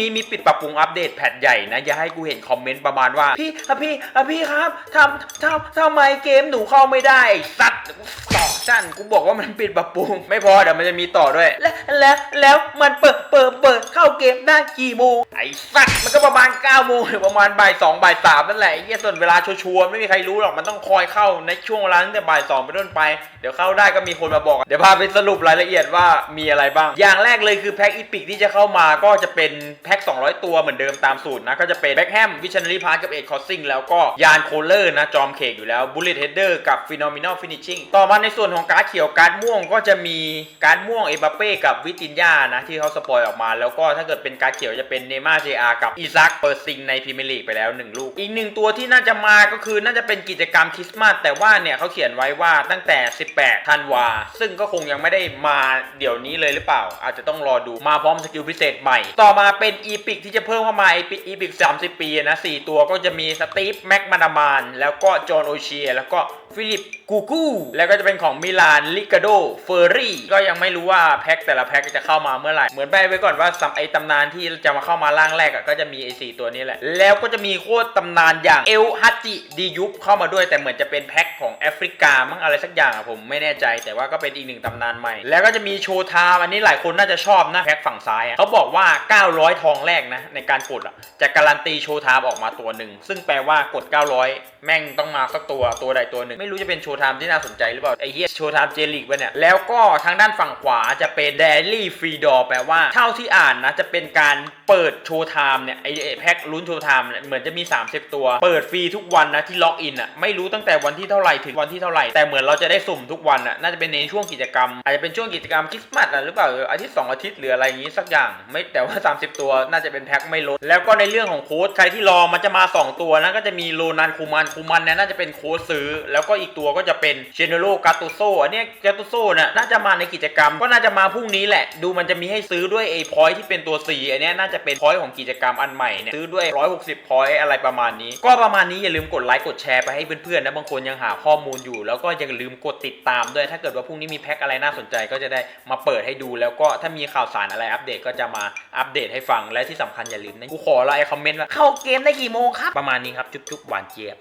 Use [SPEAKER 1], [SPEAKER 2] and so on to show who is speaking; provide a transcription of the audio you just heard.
[SPEAKER 1] นี้มีปิดปรับปรุงอัปเดตแพทใหญ่นะ อย่าให้กูเห็นคอมเมนต์ประมาณว่า พี่อะพี่อะพี่ครับทำทำทำไมเกมหนูเข้าไม่ได้สัตว์ต่อสั้นกูบอกว่ามันปิดปรับปรุง ไม่พอเดี๋ยวมันจะมีต่อด้วย แล้วแล้วแล้วมันเปิดเปิดเปิดเข้าเกมได้กี่โมงไอ้สัตว์มันก็ประมาณ9โมงหรือประมาณบ่ายสองบ่ายสามนั่นแหละไอ้เหี้ยส่วนเวลาชัวร์ๆไม่มีใครรู้หรอกมันต้องคอยเข้าในช่วงเวลาตั้งแต่บ่ายสองเป็นต้นไป เดี๋ยวเข้าได้ก็มีคนมาบอก เดี๋ยวพาไปสรุปรายละเอียดว่ามีอะไรบ้าง อย่างแรกเลยคือแพ็คอีพิกที่จะเข้ามาก็จะเป็นแพ็ค200 ตัวเหมือนเดิมตามสูตรนะ ก็จะเป็นแบ็คแฮมวิชันนารีพาร์กับเอ็ดคอสซิงแล้วก็ยานโคลเลอร์นะ จอมเคกอยู่แล้วบุลเลตเฮดเดอร์กับฟิโนมินอลฟินิชชิ่งต่อมาในส่วนของการ์ดเขียวการ์ดม่วงก็จะมีการ์ดม่วงเอบัปเป้กับวิตินยานะ ที่เขาสปอยออกมา แล้วก็ถ้าเกิดเป็นการ์ดเขียวจะเป็นเนม่าเจอากับอีซักเปอร์ซิงในพรีเมียร์ลีกไปแล้วหนึ่งลูกอีกหนึ่งตัวที่น่าจะมาก็คือน่าจะเป็นกิจกรรมคริสต์มาสแต่ว่าเนี่ยเขาเขียนไว้ว่าตั้งแต่ 18 ธันวา ซึ่งก็คงยังไม่ได้มาเดี๋ยวนี้เลยหรือเปล่า อาจจะต้องรอดูมาพร้อมสกิลพิเศษใหม่ ต่อมาเป็นอีพิกที่จะเพิ่มเข้ามาอีพิกอีพิก30ปีนะ4ตัวก็จะมีสตีฟแม็กมาดามาน แล้วก็จอห์นโอเชีย แล้วก็ฟิลิปกูกูแล้วก็จะเป็นของมิลานลิกาโดเฟอร์รี่ก็ยังไม่รู้ว่าแพ็คแต่ละแพ็คจะเข้ามาเมื่อไหร่ เหมือนใบไว้ก่อนว่าสำไอตำนานที่จะมาเข้ามาร่างแรกก็จะมีไอสี่ตัวนี้แหละ แล้วก็จะมีโคตรตำนานอย่างเอลฮัจิดียุบเข้ามาด้วยแต่เหมือนจะเป็นแพ็คของแอฟริกามั้งอะไรสักอย่างผมไม่แน่ใจแต่ว่าก็เป็นอีกหนึ่งตำนานใหม่ แล้วก็จะมีโชว์ไทม์อันนี้หลายคนน่าจะชอบนะแพ็คฝั่งซ้ายเขาบอกว่า 900ทองแรกนะ ในการกดอะจะการันตีโชว์ไทม์ออกมาตัวหนึ่ง ซึ่งแปลว่ากด 900 แม่งต้องมาสักตัวตัวใดตัวหนึ่ง ไม่รู้จะเป็นโชว์ไทม์ที่น่าสนใจหรือเปล่า ไอ้เฮียโชว์ไทม์เจลิกวะเนี่ย แล้วก็ทางด้านฝั่งขวาจะเป็นเดลี่ฟรีดอแปลว่าเท่าที่อ่านนะ จะเป็นการเปิดโชว์ไทม์เนี่ยไอ้แพ็คลุ้นโชว์ไทม์เนี่ยเหมือนจะมี 30 ตัว เปิดฟรีทุกวันนะที่ล็อกอินอะไม่รู้ตั้งแต่วันที่เท่าไหร่ถึงวันที่เท่าไหร่แต่เหมือนเราจะได้สุ่มทุกวันอะน่าจะเป็นในช่วงกิจกรรม อาจจะเป็นช่วงกิจกรรมคริสต์มาสหรือเปล่าอาทิตย์สองอาทิตย์หรืออะไรอย่างงี้สักอย่าง ไม่แต่ว่า 30 ตัวน่าจะเป็นแพ็คไม่ลดแล้วก็ในเรื่องของโค้ดใครที่รอมันจะมา 2 ตัวนะก็จะมีโรนันคูมันคูมันเนี่ยน่าจะเป็นโค้ดซื้อ แล้วก็อีกตัวก็จะเป็นเชนโรกาตูโซอันนี้กาตูโซเนี่ยน่าจะมาในกิจกรรม ก็น่าจะมาพรุ่งนี้แหละ ดูมันจะมีให้ซื้อด้วยไอ้พอยที่เป็นตัว4อันนี้น่าจะเป็นพอยของกิจกรรมอันใหม่เนี่ยซื้อด้วย 160พอยอะไรประมาณนี้ ก็ประมาณนี้อย่าลืมกดไลค์กดแชร์ไปให้เพื่อนๆนะบางคนยังหาข้อมูลอยู่ แล้วก็ย่าลืมกดติดตามด้วย ถ้าเกิดว่าพรุ่งนี้มีแพ็คอะไรน่าสนใจก็จะได้มาเปิดให้ดู แล้วก็ถ้ามีข่าวสารอะไรอัปเดตก็จะมาอัปเดตให้ฟังและที่สำคัญอย่าลืมนะกูขอไลค์คอมเมนต์ว่าเข้าเกมได้กี่โมงครับ ประมาณนี้ครับ จุ๊บๆหวานเจี๊ยบ